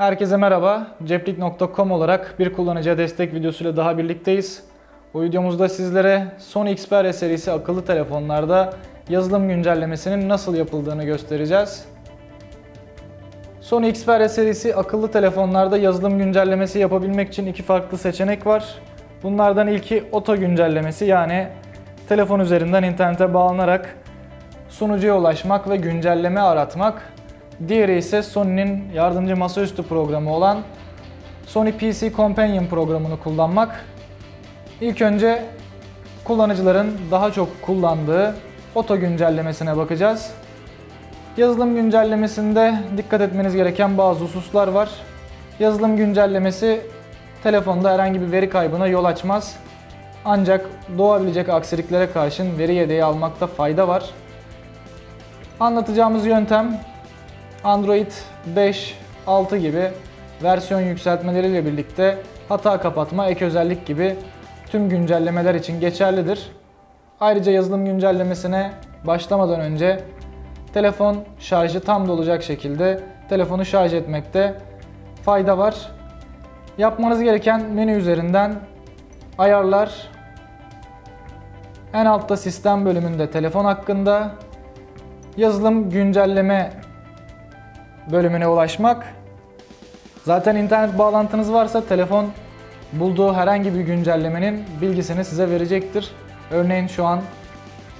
Herkese merhaba. Ceplik.com olarak bir kullanıcıya destek videosuyla daha birlikteyiz. Bu videomuzda sizlere Sony Xperia serisi akıllı telefonlarda yazılım güncellemesinin nasıl yapıldığını göstereceğiz. Sony Xperia serisi akıllı telefonlarda yazılım güncellemesi yapabilmek için iki farklı seçenek var. Bunlardan ilki oto güncellemesi yani telefon üzerinden internete bağlanarak sunucuya ulaşmak ve güncelleme aratmak. Diğeri ise Sony'nin yardımcı masaüstü programı olan Sony PC Companion programını kullanmak. İlk önce kullanıcıların daha çok kullandığı oto güncellemesine bakacağız. Yazılım güncellemesinde dikkat etmeniz gereken bazı hususlar var. Yazılım güncellemesi telefonda herhangi bir veri kaybına yol açmaz. Ancak doğabilecek aksiliklere karşın veri yedeği almakta fayda var. Anlatacağımız yöntem Android 5, 6 gibi versiyon yükseltmeleriyle birlikte hata kapatma, ek özellik gibi tüm güncellemeler için geçerlidir. Ayrıca yazılım güncellemesine başlamadan önce telefon şarjı tam dolacak şekilde telefonu şarj etmekte fayda var. Yapmanız gereken menü üzerinden ayarlar, en altta sistem bölümünde telefon hakkında, yazılım güncelleme bölümüne ulaşmak. Zaten internet bağlantınız varsa telefon bulduğu herhangi bir güncellemenin bilgisini size verecektir. Örneğin şu an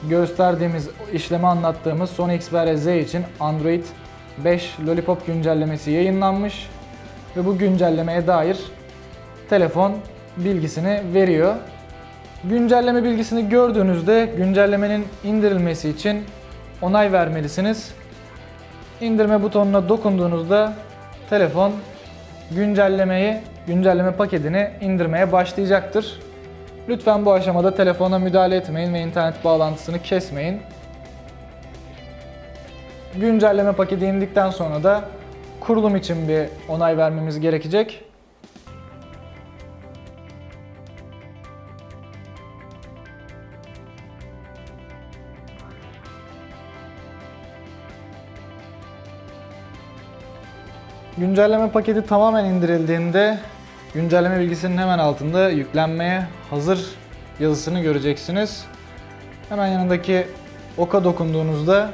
gösterdiğimiz işlemi anlattığımız Sony Xperia Z için Android 5 Lollipop güncellemesi yayınlanmış ve bu güncellemeye dair telefon bilgisini veriyor. Güncelleme bilgisini gördüğünüzde güncellemenin indirilmesi için onay vermelisiniz. İndirme butonuna dokunduğunuzda telefon güncellemeyi, güncelleme paketini indirmeye başlayacaktır. Lütfen bu aşamada telefona müdahale etmeyin ve internet bağlantısını kesmeyin. Güncelleme paketi indikten sonra da kurulum için bir onay vermemiz gerekecek. Güncelleme paketi tamamen indirildiğinde güncelleme bilgisinin hemen altında yüklenmeye hazır yazısını göreceksiniz. Hemen yanındaki oka dokunduğunuzda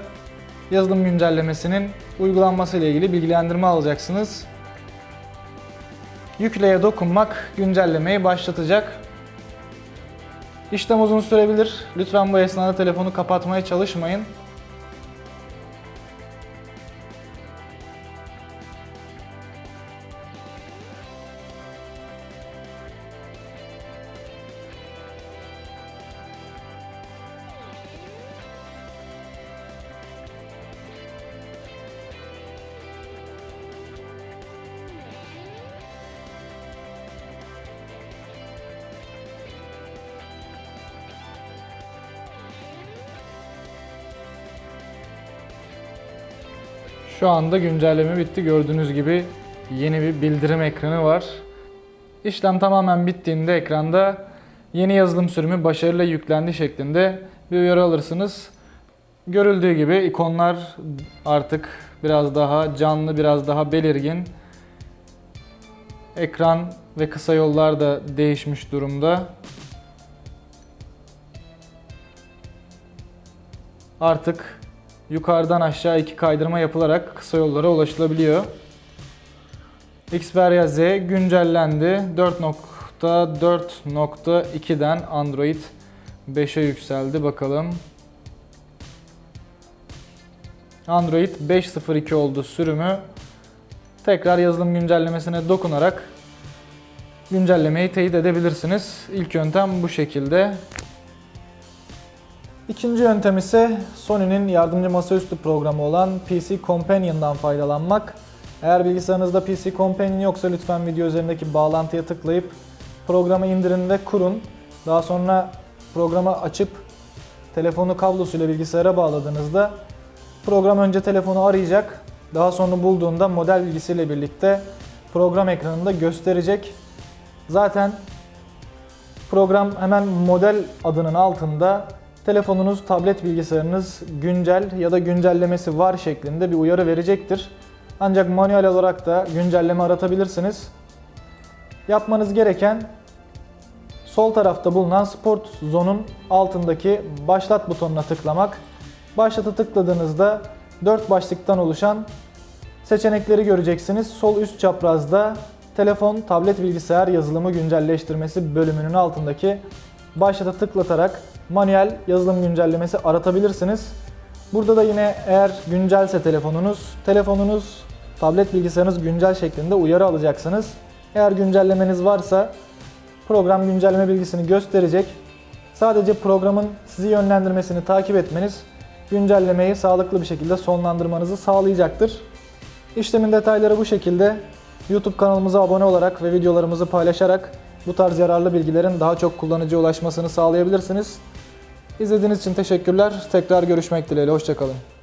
yazılım güncellemesinin uygulanması ile ilgili bilgilendirme alacaksınız. Yükleye dokunmak güncellemeyi başlatacak. İşlem uzun sürebilir. Lütfen bu esnada telefonu kapatmaya çalışmayın. Şu anda güncelleme bitti. Gördüğünüz gibi yeni bir bildirim ekranı var. İşlem tamamen bittiğinde ekranda yeni yazılım sürümü başarıyla yüklendi şeklinde bir uyarı alırsınız. Görüldüğü gibi ikonlar artık biraz daha canlı, biraz daha belirgin. Ekran ve kısa yollar da değişmiş durumda. Artık yukarıdan aşağı iki kaydırma yapılarak kısa yollara ulaşılabiliyor. Xperia Z güncellendi. 4.4.2'den Android 5'e yükseldi. Bakalım. Android 5.02 oldu sürümü. Tekrar yazılım güncellemesine dokunarak güncellemeyi teyit edebilirsiniz. İlk yöntem bu şekilde. İkinci yöntem ise Sony'nin yardımcı masaüstü programı olan PC Companion'dan faydalanmak. Eğer bilgisayarınızda PC Companion yoksa lütfen video üzerindeki bağlantıya tıklayıp programı indirin ve kurun. Daha sonra programı açıp telefonu kablosuyla bilgisayara bağladığınızda program önce telefonu arayacak. Daha sonra bulduğunda model bilgisiyle birlikte program ekranında gösterecek. Zaten program hemen model adının altında telefonunuz, tablet bilgisayarınız güncel ya da güncellemesi var şeklinde bir uyarı verecektir. Ancak manuel olarak da güncelleme aratabilirsiniz. Yapmanız gereken sol tarafta bulunan Sport Zone'un altındaki başlat butonuna tıklamak. Başlata tıkladığınızda 4 başlıktan oluşan seçenekleri göreceksiniz. Sol üst çaprazda telefon, tablet, bilgisayar yazılımı güncelleştirmesi bölümünün altındaki başlata tıklatarak manuel yazılım güncellemesi aratabilirsiniz. Burada da yine eğer güncelse telefonunuz, telefonunuz, tablet bilgisayarınız güncel şeklinde uyarı alacaksınız. Eğer güncellemeniz varsa program güncelleme bilgisini gösterecek. Sadece programın sizi yönlendirmesini takip etmeniz güncellemeyi sağlıklı bir şekilde sonlandırmanızı sağlayacaktır. İşlemin detayları bu şekilde. YouTube kanalımıza abone olarak ve videolarımızı paylaşarak bu tarz yararlı bilgilerin daha çok kullanıcıya ulaşmasını sağlayabilirsiniz. İzlediğiniz için teşekkürler. Tekrar görüşmek dileğiyle. Hoşçakalın.